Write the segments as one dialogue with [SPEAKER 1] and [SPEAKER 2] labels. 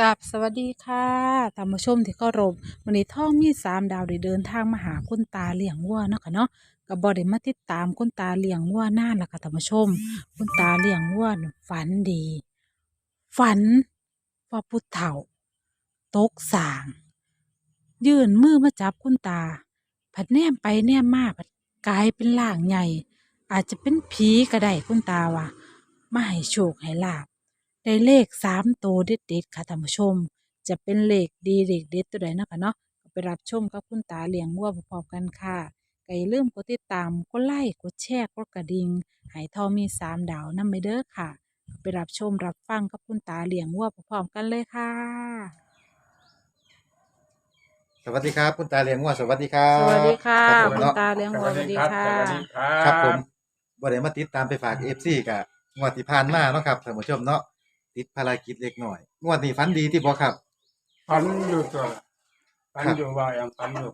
[SPEAKER 1] กับสวัสดีค่ะท่านผู้ชมที่เคารพวันนี้ท่องมีสามดาวได้เดินทางมาหาคุณตาเลี้ยงวัวเนาะค่ะเนาะกับบอได้มาติดตามคุณตาเลี้ยงวัวนานล้วค่ะท่านผู้ชม คุณตาเลี้ยงวัวฝันดี ฝันว่าพุทธเฒ่าตกสาง ยื่นมือมาจับคุณตา ผัดแนมไปแนมมาผัดกลายเป็นร่างใหญ่ อาจจะเป็นผีก็ได้คุณตาว่ามาให้โชคให้ลาบ ได้เลขสามตัวเด็ดๆค่ะท่านผู้ชม จะเป็นเลขดีเลขเด็ดตัวใดเนาะคะเนาะก็ไปรับชมกับคุณตาเลี้ยงวัวพร้อมๆกันค่ะก็อย่าลืมกดติดตามกดไลค์กดแชร์กดกระดิ่งให้ทอมีสามดาวนำไปเด้อค่ะก็ไปรับชมรับฟังกับคุณตาเลี้ยงวัวพร้อมๆกันเลยค่ะ
[SPEAKER 2] สวัสดีครับคุณตาเลี้ยงวัวสวัสดีครับ
[SPEAKER 1] สวัสดีค่ะ
[SPEAKER 2] รับผม
[SPEAKER 1] คุณ
[SPEAKER 2] เนาะ
[SPEAKER 1] ตาเลี้ยงวัวสวัสดีค่ะ
[SPEAKER 3] สวัสดีครับ
[SPEAKER 2] ครับผมบ่ได้มาติดตามไปฝาก FC กับงวดที่ผ่านมาเนาะครับท่านผู้ชมเนาะ ติดภารกิจเล็กน้อยงวดนี้ฝันดีที่บ่ครับ
[SPEAKER 3] ฝันอยู่ตัวละฝัน
[SPEAKER 2] ครับ
[SPEAKER 3] อยู่ว่าอย่างฝันอยู่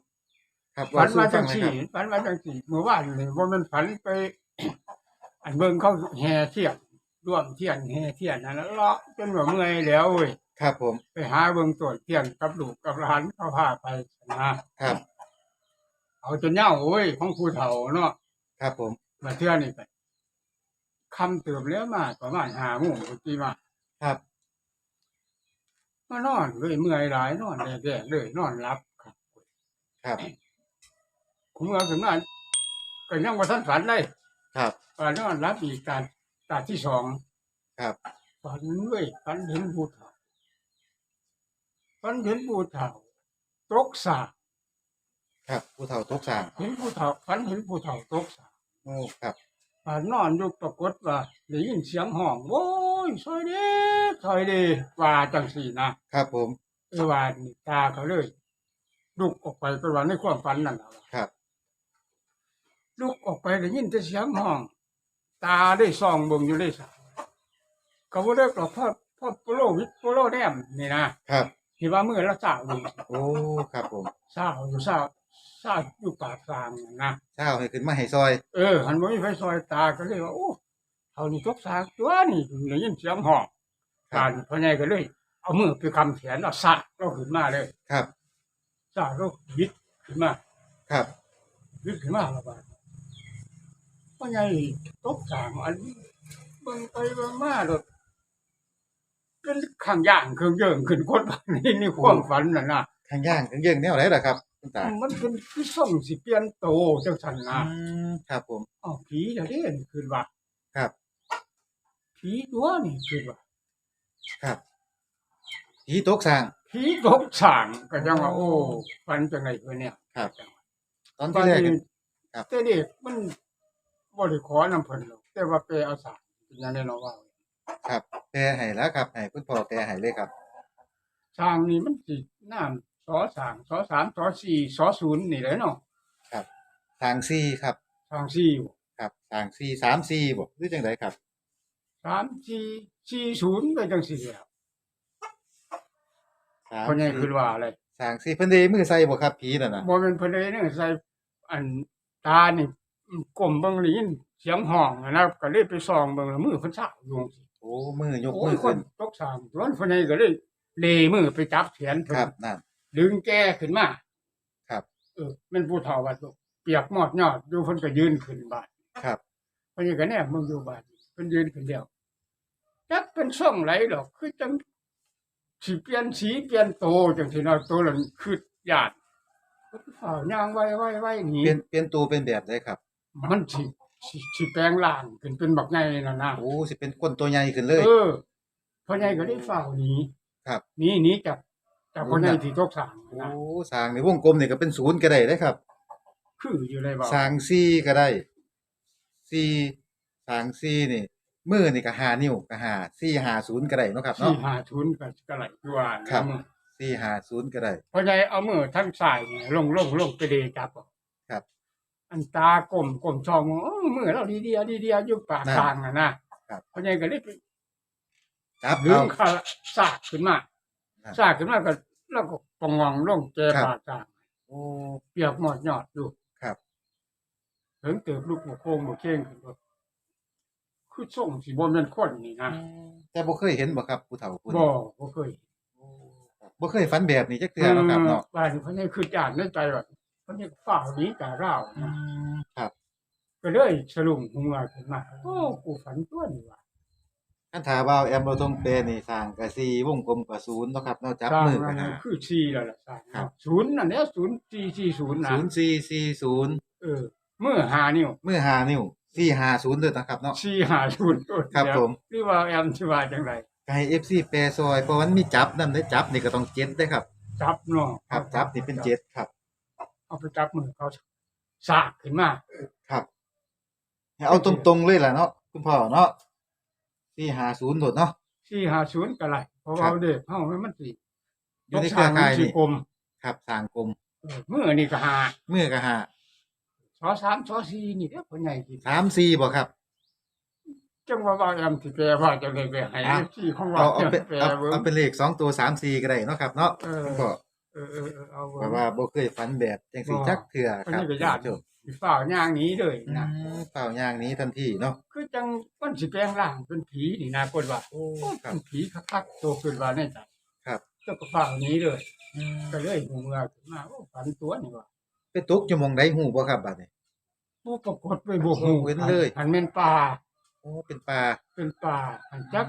[SPEAKER 2] ครับ
[SPEAKER 3] ฝันมา
[SPEAKER 2] สู่
[SPEAKER 3] จัง
[SPEAKER 2] ฟั
[SPEAKER 3] สี่
[SPEAKER 2] หน่อยครับ
[SPEAKER 3] ฝันมาจังสี่เมื่อวานนี่ว่ามันฝันไป อันเบิ่งเขาแห่เทียนร่วมเทียนแห่เทียนนั่นแล้วเลาะจนว่าเมื่อยแล้วเว้ย
[SPEAKER 2] ครับ ผม
[SPEAKER 3] ไปหาเบิ่งตัวเทียนกับลูกกับหลานเขาพาไปนะครับ เอาจนเหย้าเว้ยของผู้เฒ่าเนาะ
[SPEAKER 2] ครับ ผม
[SPEAKER 3] มาเทื่อนี่ไปคำเติมแล้วมาประมาณห้าโมงตีมา
[SPEAKER 2] ครับ
[SPEAKER 3] มานอนเลยเมื่อยหลายนอนแดดๆเลยนอนรับครับ
[SPEAKER 2] ครับ
[SPEAKER 3] ผมเอาถึงนั้นก็ยังว่าท่านฝันเลย
[SPEAKER 2] ครับ
[SPEAKER 3] ฝันนอนรับอีกการตาที่สอง
[SPEAKER 2] ครับ
[SPEAKER 3] ฝันเว้ยฝันเห็นผู้เฒ่าฝันเห็นผู้เฒ่าตกสาก
[SPEAKER 2] ครับผู้เฒ่าตกสร้าง
[SPEAKER 3] เห็นผู้เฒ่าฝันเห็นผู้เฒ่าตกสาก
[SPEAKER 2] โอ้ครับ
[SPEAKER 3] ฝั นนอนอยู่ปรากฏว่าได้ยินเสียงห้องโว้ยซอยเด้ซอยเด้ว่าจังสี่นะครับ
[SPEAKER 2] ผม
[SPEAKER 3] เออว่านี่ตาเขาเลยลุกออกไปก็ว่าในความฝันนั่นแหละ
[SPEAKER 2] ครับ
[SPEAKER 3] ลุกออกไปได้ยินแต่เสียงห้อง ตาได้ส่องเบิ่งอยู่ได้สักก็บ่เลิกหรอกพ่อพ่อโปโลวิทโปโลแดมนี่นะครับที่ว่ามือละสาวอยู่
[SPEAKER 2] โอ้ครับผม
[SPEAKER 3] สาวอยู่สาว สาวอยู่ปากทางนะ
[SPEAKER 2] เช้าให้ขึ้นมาให้ซอย
[SPEAKER 3] เออหันบ่มีไฟซอยตาก็เลยว่าโอ้เฮานี่ตกสากตัวนี่ได้ยินเสียงห้อง
[SPEAKER 2] ครั
[SPEAKER 3] กา
[SPEAKER 2] บ
[SPEAKER 3] รพ่อใหญ่ก็เลย เอามือไปคำแขนเอาสากเราขึ้นมาเลย
[SPEAKER 2] ครับ
[SPEAKER 3] สากเราบิดขึ้นมา
[SPEAKER 2] ครับ
[SPEAKER 3] บิดขึ้นมาแล้วบาดพ่อใหญ่ตกสากอันเบิ่งไปเบิ่งมาโดดเป็นข้างย่างเครื่องเยิงขึ้นคนบ้านนี่นี่ความฝันน่ะนะ
[SPEAKER 2] ข้างย่างข้างเยื่องแนวไหนล่ะครับ คุณตา
[SPEAKER 3] มันเป็นคือส่งสิเปลี่ยนโตจังซั่นนะ
[SPEAKER 2] อืมครับผม
[SPEAKER 3] อ้าวผีจะเล่นขึ้นว่า
[SPEAKER 2] ครับ
[SPEAKER 3] ผีตัวนี่ขึ้นว่า
[SPEAKER 2] ครับผีตกสร้าง
[SPEAKER 3] ผีตกสางก็จังว่าโอ้ฝันจังไงเพิ่นเนี่ย
[SPEAKER 2] ครับ ตอน
[SPEAKER 3] ตอ
[SPEAKER 2] ที่
[SPEAKER 3] น
[SPEAKER 2] แรก
[SPEAKER 3] นี้
[SPEAKER 2] ครับ
[SPEAKER 3] แต่เด็กมันบ่ได้ขอนำเพิ่นหรอกแต่ว่าไปเอาสางเป็นจังได๋เนาะว่า
[SPEAKER 2] ครับแปลให้แล้วครับให้คุณพ่อแปลให้เลยครับ
[SPEAKER 3] สางนี่มันสิน้ำ สอสางสอสามสอสี่สอศูนย์นี่แหละเนาะ
[SPEAKER 2] ทางซีครับ
[SPEAKER 3] สางสี่อยู่
[SPEAKER 2] ครับทางซีสามซีบ่หรือจังไดครับ
[SPEAKER 3] สามสี่สี่ศูนย์ไปจังสี่แล้ว
[SPEAKER 2] สาม
[SPEAKER 3] คนใหญ่
[SPEAKER 2] ซี
[SPEAKER 3] คือว่าอะไร
[SPEAKER 2] ทางซีเพิ่นได้มือใส่บ่ครับผีนั่นน่ะ
[SPEAKER 3] บ่เป็นเพิ่นได้เนี่ยใส่อันตานี่กลมเบิ่งได้ยินเสียงห้องอะนะก็เลยไปส่องเบิ่งแล้วมือเพิ่นซ่าอยู่
[SPEAKER 2] โอ้มือยก
[SPEAKER 3] โอ้
[SPEAKER 2] มื
[SPEAKER 3] ย
[SPEAKER 2] อ
[SPEAKER 3] ค
[SPEAKER 2] ขึ้
[SPEAKER 3] น
[SPEAKER 2] น
[SPEAKER 3] ตกสามตัวคนใหญ่ก็เลยเลมือไปจับแขนเพิ่
[SPEAKER 2] ครั
[SPEAKER 3] น
[SPEAKER 2] บนั่น
[SPEAKER 3] ดึงแกขึ้นมา
[SPEAKER 2] ครับ
[SPEAKER 3] เออมันผู้เฒ่าว่าตัวเปียกหมอดยอดอยู่เพิ่นก็ยืนขึ้นบาด
[SPEAKER 2] ครับ
[SPEAKER 3] เพิ่นก็แน่มึงอยู่บาดเพิ่นยืนขึ้นเดียวจักเป็นช่องไหลดอก คือจังสิเปลี่ยนสีเปลี่ยนโตจังซี่เนาะตัวนั้นคือยานฝ่าวย่างไว้ไว้ๆๆหนี
[SPEAKER 2] เปลี่ยนเปลี่ยนตัวเป็นแบบใดครับ
[SPEAKER 3] มันสิสิสิแปลงร่างขึ้นเป็นบักไงน่ะนะ
[SPEAKER 2] โอ้สิเป็นคนตัวใหญ่ขึ้นเลย
[SPEAKER 3] เออพ่อใหญ่ก็ได้ฝ่าวหนี
[SPEAKER 2] ครับ
[SPEAKER 3] หนีหนีจาก จากพ่อใหญ่ที่ตกสร้าง
[SPEAKER 2] โอ้
[SPEAKER 3] นะ
[SPEAKER 2] สร้างในวงกลมนี่ก็เป็นศูนย์ก็ได้เด้ครับ
[SPEAKER 3] คืออยู่เลยบ่า
[SPEAKER 2] สร้างซีก็ได้ซีสร้างซีนี่มือนี่ก็5นิ้วก็5 4 5 0ก็ได้เนาะครับ
[SPEAKER 3] ที่
[SPEAKER 2] เนาะ
[SPEAKER 3] หาทุนก็ก็ไหลคือว่า
[SPEAKER 2] ครับ
[SPEAKER 3] เอามือ
[SPEAKER 2] 4 5 0ก็ได้
[SPEAKER 3] พ่อใหญ่เอามือทั้งซ้ายนี่ลงลงลงไปเดจับเอา
[SPEAKER 2] ครับ
[SPEAKER 3] อันตากลมกลมช่องเออมือเราดีเดียวดีเดียวอยู่ปาก
[SPEAKER 2] นั่น
[SPEAKER 3] ทางน่ะนะครับพ่อใหญ่ก็เลยไป
[SPEAKER 2] จับ
[SPEAKER 3] ดึ
[SPEAKER 2] เอา
[SPEAKER 3] งขาสากขึ้นมา
[SPEAKER 2] ครับ
[SPEAKER 3] สากขึ้นมาก็แล้วก็ปองงองลงแก
[SPEAKER 2] ครับ
[SPEAKER 3] ปากทาง
[SPEAKER 2] โอ้
[SPEAKER 3] เปียกหมอดยอดดู
[SPEAKER 2] ครับ
[SPEAKER 3] ถึงเติบลูกหมูโค้งหมูเข่งขึ้นบ่คือส่งสิบ่แม่นคนนี่นะ
[SPEAKER 2] แต่บ่เคยเห็นบ่ครับผู้เฒ่าผู้
[SPEAKER 3] บ่
[SPEAKER 2] นี้
[SPEAKER 3] บ่เคย
[SPEAKER 2] โอ้
[SPEAKER 4] บ่เคยฝันแบบนี้จักเทื่อเนาะครับเนาะ
[SPEAKER 3] บ้านเขาเนี่ยคือจานในใจว่าเขาเนี่ยฝ่าหนี้กะเร่า
[SPEAKER 4] อืมครับ
[SPEAKER 3] ก็เลยสรุปหัวขึ้นมาโอ้กูฝันตัวนี่ว่ะ
[SPEAKER 4] คันถาว่าแอมเราทงเปนี่สร้างกะสีวงกลมกะศูนย์เนาะครับเนาะจับ
[SPEAKER 3] สร้าง
[SPEAKER 4] มือ
[SPEAKER 3] นั่
[SPEAKER 4] กันน
[SPEAKER 3] น่ะคือชีแล้วล่ะสร้าง
[SPEAKER 4] ครับ
[SPEAKER 3] ศูนย์นั่นแหละศูนย์สี่สี่ศูนย์นะ
[SPEAKER 4] 0440
[SPEAKER 3] เออเมื่อหานิ้ว
[SPEAKER 4] มือห้านิ้ว450ด้วยนะครับเนาะ
[SPEAKER 3] สี่หาศูนย์ตัว
[SPEAKER 4] ครับ
[SPEAKER 3] เดียว
[SPEAKER 4] ผม
[SPEAKER 3] หรือว่าแอมที่ว่าจังไร
[SPEAKER 4] ก็ให้ FC แปรซอยเพราะมันมีจับนำได้จับนี่ก็ต้องเจ็ดเด้อครับ
[SPEAKER 3] จับเนาะ
[SPEAKER 4] ครับจับนี่เป็นเจ็ดครับ
[SPEAKER 3] เอาไปจับมือเขาสากขึ้นมา
[SPEAKER 4] ครับให้เอาตรงๆเลยล่ะเนาะคุณพ่อเนาะ 450โดดเนาะ
[SPEAKER 3] สี่หาศูนย์ก็ไรเพราะ
[SPEAKER 4] ครั
[SPEAKER 3] ว่า
[SPEAKER 4] บ
[SPEAKER 3] เด็กเขามันสิ
[SPEAKER 4] อยู่ในเครือข่าย
[SPEAKER 3] สี่
[SPEAKER 4] นี่
[SPEAKER 3] กลม
[SPEAKER 4] ครับสร้างกลม
[SPEAKER 3] เออเมื่อนี่ก็หา
[SPEAKER 4] มือก็ห้า
[SPEAKER 3] ซอสามซอสี่นี่เด้อพ่อใหญ่กิน
[SPEAKER 4] สามสี่บ่ครับ
[SPEAKER 3] จังว่าว่าแอมที่แปลว่าจะเลยไปให้
[SPEAKER 4] อะ
[SPEAKER 3] ที่ของเรา
[SPEAKER 4] เอาเอาเป็น
[SPEAKER 3] แปล
[SPEAKER 4] เอา
[SPEAKER 3] เบิ่ง
[SPEAKER 4] เอาเป็นเลขสองตัวสามสี่ก็ได้เนาะครับเนาะ
[SPEAKER 3] เออ
[SPEAKER 4] คุณพ่อ
[SPEAKER 3] เออเออเออเอา
[SPEAKER 4] เพราะว่าบ่เคยฝันแบบจังสิจักเทื่อ
[SPEAKER 3] คน
[SPEAKER 4] ครับ
[SPEAKER 3] นี้ก็ญาติ
[SPEAKER 4] ท่นผู้ชม
[SPEAKER 3] สิฝ่าวย่างหนี้เลย
[SPEAKER 4] อื
[SPEAKER 3] นะ
[SPEAKER 4] มเปล่าอย่างนี้ทันทีเนาะ
[SPEAKER 3] คือจังมันสิแปลงร่างเป็นผีนี่นะคนว่า
[SPEAKER 4] โอ้
[SPEAKER 3] โอ้
[SPEAKER 4] ครับ
[SPEAKER 3] เป็นผีคักๆโตขึ้นว่าในใจ
[SPEAKER 4] ครับ
[SPEAKER 3] เจ้าก็ฝ่าวหนี้เลย ก็เลยหูเมื่อขึ้นมาโอ้ฝันตัวนี่ว่า
[SPEAKER 4] ไปตกอยู่หมองใดหูบ่ครับบัดนี้
[SPEAKER 3] บ่ปรากฏไปบ่ฮู้
[SPEAKER 4] เว้นเลย
[SPEAKER 3] หันแม่นป่า
[SPEAKER 4] โอ้เป็นปลา
[SPEAKER 3] เป็นป่าหันจัก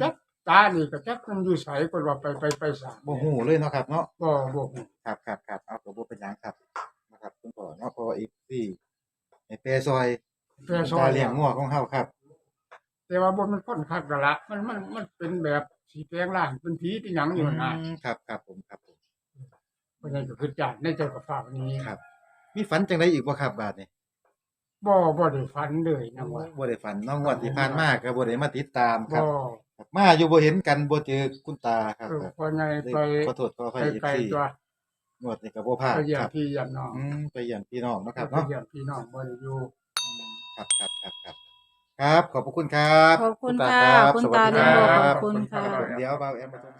[SPEAKER 3] จัก ตานี่ก็จักมันอยู่ไสคนว่าไปไปไปสาม
[SPEAKER 4] บ่หูเลยเนาะครับเนาะ
[SPEAKER 3] บ่บ่ฮู้
[SPEAKER 4] ครับครับครับเอาก็บ่เป็นหยังครับนะครับคุณพ่อเนาะเพราะว่าอีกสี่ให้แปรซอย
[SPEAKER 3] แปลซอ
[SPEAKER 4] ตายเลี้ยงงัวของเฮาครับ
[SPEAKER 3] แต่ว่าบ่มันคนคักกันละมันมันมันเป็นแบบสีแปลงร่างเป็นผีเป็นหยังอยู่นะ
[SPEAKER 4] อืมครับครับผมครับผม
[SPEAKER 3] เพราะฉะนั้นก็คือจานในใจกับฝากนี้
[SPEAKER 4] ครับ มีฝันจังไดอีกบ่ครับบาดนี้
[SPEAKER 3] บ่บ่ได้ฝันเลยนะว่า
[SPEAKER 4] บ่ได้ฝันเนาะงวดที่ผ่านมาก็บ่ได้มาติดตามค
[SPEAKER 3] บ่
[SPEAKER 4] รับมาอยู่บ่เห็นกันบ่เจอคุณตาครับ
[SPEAKER 3] เออพอไงไป
[SPEAKER 4] ขอโทษขออ
[SPEAKER 3] ไป
[SPEAKER 4] ภัย
[SPEAKER 3] ไกล
[SPEAKER 4] FC
[SPEAKER 3] ตัว
[SPEAKER 4] งวดนี้ก็บ่พลาด
[SPEAKER 3] ไปเยี่ย
[SPEAKER 4] ค
[SPEAKER 3] ม
[SPEAKER 4] รับ
[SPEAKER 3] พี่เยี่ยมน้อง
[SPEAKER 4] อืมไปเยี่ยมพี่น้องเนาะครับ
[SPEAKER 3] ไป
[SPEAKER 4] เนาะ
[SPEAKER 3] เยี่ยมพี่น้องบ่ได้อยู่
[SPEAKER 4] ครับครับครับครับครับขอบพระคุณครับ
[SPEAKER 1] ขอบคุณ
[SPEAKER 4] ตา
[SPEAKER 1] ค่ะ
[SPEAKER 4] รับ
[SPEAKER 1] คุณ
[SPEAKER 4] สวัส
[SPEAKER 1] ตา
[SPEAKER 4] ดี
[SPEAKER 1] เลี้ยงวัว
[SPEAKER 4] ค
[SPEAKER 1] ข
[SPEAKER 4] รั
[SPEAKER 1] อบคุณค่ะ
[SPEAKER 4] เดี๋ยวเบาแอมมาส่ง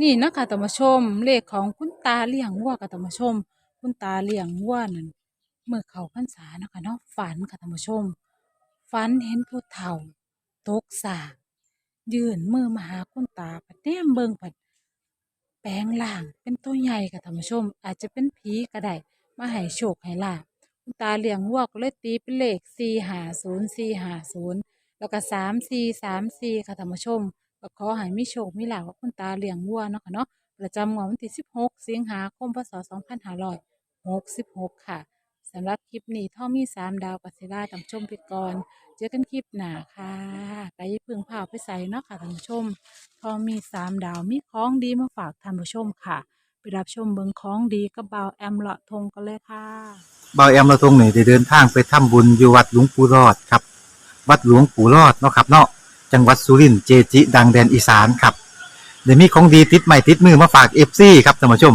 [SPEAKER 1] นี่นะคะธรรมชมเลขของคุณตาเลี้ยงวัวกับธรรมชม คุณตาเลี้ยงวัวนั่นเมื่อเขาพรรษานะคะเนาะฝันค่ะธรรมชม ฝันเห็นผู้เฒ่า ตกสากยืนมือมาหาคุณตาผัดแนมเบิงผัดแปลงล่างเป็นตัวใหญ่ค่ะธรรมชม อาจจะเป็นผีก็ได้มาให้โชคให้ลาบคุณตาเลี้ยงวัวก็เลยตีเป็นเลขสี่ห้าศูนย์สี่ห้าศูนย์แล้วก็สามสี่สามสี่ค่ะธรรมชมก็ขอให้มีโชคมีลาภกับคุณตาเลี้ยงวัวเนาะค่ะเนาะประจำงวดวันที่16สิงหาคมพศ 2566 ค่ะสำหรับคลิปนี้ท่อมี3ดาวกัสซิล่าตามชมไปก่อน เจอกันคลิปหน้าค่ะกายาเพึงพาไปใส่เนาะค่ะท่านผู้ชมท่อมี3ดาวมีของดีมาฝากท่านผู้ชมค่ะ ไปรับชมเบิงของดีกับบ่าวแอมเลาะทงกันเลยค่ะ
[SPEAKER 2] เบาแอมเราทรงหนึ่งได้เดินทางไปทำบุญอยู่วัดหลวงปู่รอดครับ วัดหลวงปู่รอดเนาะครับเนาะจังหวัดสุรินทร์เจจิ ดังแดนอีสานครับเดี๋ยวมีของดีติดใหม่ติดมือมาฝากเอฟซีครับท่านผู้ชม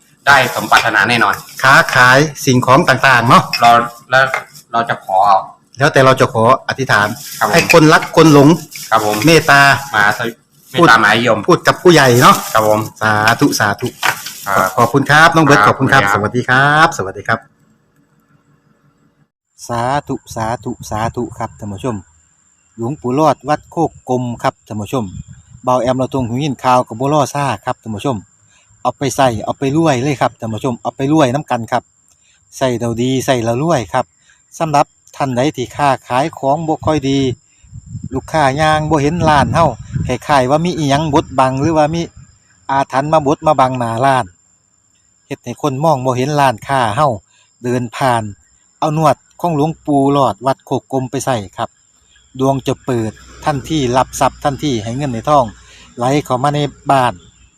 [SPEAKER 5] ได้สมปรารถนาแน่นอน
[SPEAKER 2] ค้าขายสิ่งของต่างๆเนาะ
[SPEAKER 5] เราแล้วเราจะขอเอา
[SPEAKER 2] แล้วแต่เราจะขออธิษฐาน
[SPEAKER 5] ครับผม
[SPEAKER 2] ให้คนรักคนหลง
[SPEAKER 5] ครับผม
[SPEAKER 2] เมตตา
[SPEAKER 5] มาสวิไม่ตามหมายยม
[SPEAKER 2] พูดกับผู้ใหญ่เนาะ
[SPEAKER 5] ครับผม
[SPEAKER 2] สาธุสาธุ
[SPEAKER 5] ครับ
[SPEAKER 2] ขอบคุณครับ น้องเบิร์ต
[SPEAKER 5] ค
[SPEAKER 2] ข
[SPEAKER 5] รับ
[SPEAKER 2] อบคุณครับ
[SPEAKER 5] ขอบ
[SPEAKER 2] ส
[SPEAKER 5] คุณครับ
[SPEAKER 2] วัสดีครับ สวัสดีครับ สาธุสาธุสาธุครับท่านผู้ชม หลวงปู่รอดวัดโคกกลมครับท่านผู้ชมเบาแอมเราตรงหูยินข่าวกับบัวล่อซ่าครับท่านผู้ชม เอาไปใส่เอาไปรวยเลยครับท่านผู้ชมเอาไปรวยน้ำกันครับใส่เราดีใส่เรารวยครับสำหรับท่านใดที่ค้าขายของบ่ค่อยดี ลูกค้ายางบ่เห็นร้านเฮาคล้ายๆว่ามีอีหยังบดบังหรือว่ามีอาถรรพ์มาบดมาบังหน้าร้านเฮ็ดให้คนมองบ่เห็นร้านค้าเฮาเดินผ่าน เอานวดของหลวงปู่หลอดวัดโคกกลมไปใส่ครับ ดวงจะเปิดทันที่รับทรัพย์ทันที่ให้เงินในท้อง ไหลเข้ามาในบ้าน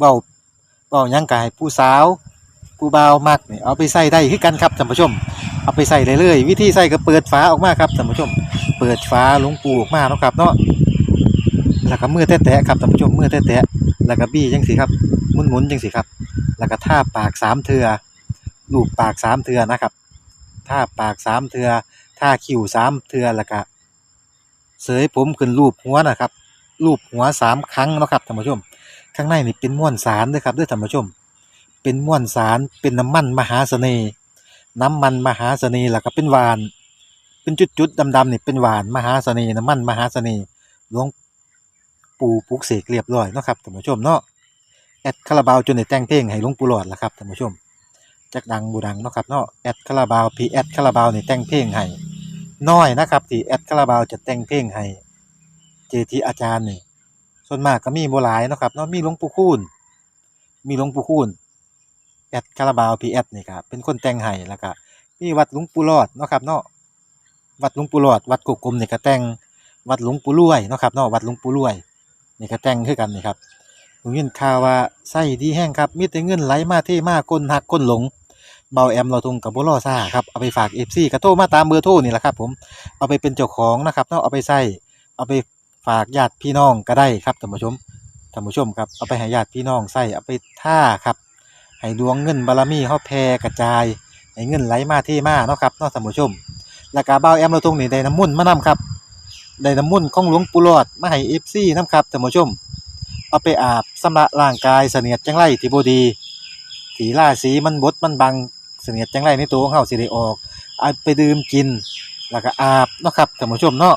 [SPEAKER 2] เบาเบายังกายผู้สาวผู้บ่าวมักนี่เอาไปใส่ได้คือกันครับท่านผู้ชม เอาไปใส่เลยเลยวิธีใส่ก็เปิดฝาออกมาครับท่านผู้ชม เปิดฝาหลวงปูออกมาเนาะครับเนาะแล้วก็มือแตะๆครับท่านผู้ชมมือแตะๆแล้วก็บี้จังสิครับหมุนๆจังสิครับ แล้วก็ท่าปากสามเทือลูบปากสามเทือนะครับท่าปากสามเทือท่าคิ้วสามเทือแล้วก็เสยผมขึ้นรูปหัวนะครับรูปหัวสามครั้งนะครับท่านผู้ชม ข้างในนี่เป็นม้วนสารด้วยครับด้วยท่านผู้ชม เป็นม้วนสารเป็นน้ำมันมหาเสน่ห์น้ำมันมหาเสน่ห์แล้วก็เป็นหวาน เป็นจุดๆดำๆนี่เป็นหวานมหาเสน่ห์น้ำมันมหาเสน่ห์หลวงปู่ปลุกเสกเรียบร้อยเนาะครับท่านผู้ชมเนาะแอดคาราบาวจนได้แต่งเพลงให้หลวงปู่หลอดละครับท่านผู้ชมจักดังบูดังเนาะครับเนาะแอดคาราบาวพีแอดคาราบาวนี่แต่งเพลงให้น้อยนะครับที่แอดคาราบาวจะแต่งเพลงให้เจทีอาจารย์นี่ ส่วนมากก็มีบหลายนะครับเนาะมีหลวงปู่คูณมีหลวงปู่คูณแอดคาราบาวพีแอดนี่ครับเป็นคนแต่งให้แล้วก็มีวัดหลวงปู่รอดนะครับเนาะวัดหลวงปู่รอด วัดกุกกลมนี่ก็แต่งวัดหลวงปู่รวยนะครับเนาะวัดหลวงปู่รวยนี่ก็แต่งคือกันนี่ครับผมยินข่าวว่าไส้ดีแห้งครับมีแต่เงินไหลมาเทมาคนหักคนหลงเบาแอมเราทุงกับบุรอซ่าครับเอาไปฝากเอฟซีกระโทรมาตามเบอร์โทรนี่แหละครับผมเอาไปเป็นเจ้าของนะครับเนาะเอาไปใส่เอาไป ฝากญาติพี่น้องก็ได้ครับท่านผู้ชมท่านผู้ชมครับเอาไปให้ญาติพี่น้องใส่เอาไปท่าครับให้ดวงเงินบารมีเฮาแผ่กระจายให้เงินไหลมาเทมาเนาะครับเนาะท่านผู้ชม แล้วก็เบาแอมเราทุงนี่ได้น้ำมุ่นมานํครับได้น้ำมุ่นของหลวงปู่หลอดมาให้เอฟซีนํครับท่านผู้ชม เอาไปอาบสำระร่างกายเสนียดจังไรที่บดีสีล่าสีมันบดมันบังเสนียดจังไรในตัวของเฮาสิได้ออกเอาไปดื่มกิน แล้วก็อาบเนาะครับท่านผู้ชมเนาะ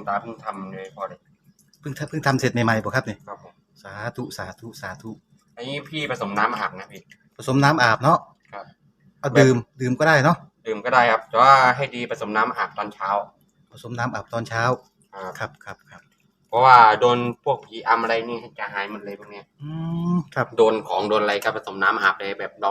[SPEAKER 5] คุณตาเพิ่งทำเลยพอเลย
[SPEAKER 2] เพิ่งเพิ่งทำเสร็จใหม่ๆบ่ครับนี่
[SPEAKER 5] ครับผม
[SPEAKER 2] สาธุสาธุสาธุ
[SPEAKER 5] อันนี้พี่ผสมน้ำอาบนะพี่
[SPEAKER 2] ผสมน้ำอาบเนาะ
[SPEAKER 5] ครับ
[SPEAKER 2] เอาดื่มดื่มก็ได้เนาะ
[SPEAKER 5] ดื่มก็ได้ครับแต่ว่าให้ดีผสมน้ำอาบตอนเช้า
[SPEAKER 2] ผสมน้ำอาบตอนเช้า
[SPEAKER 5] ครับ
[SPEAKER 2] ครับครับครับ
[SPEAKER 5] เพราะว่าโดนพวกผีอำอะไรนี่จะหายหมดเลยพวกเนี้ย
[SPEAKER 2] อืมครับ
[SPEAKER 5] โดนของโดนอะไรก็ผสมน้ำอาบเลยแบบเรา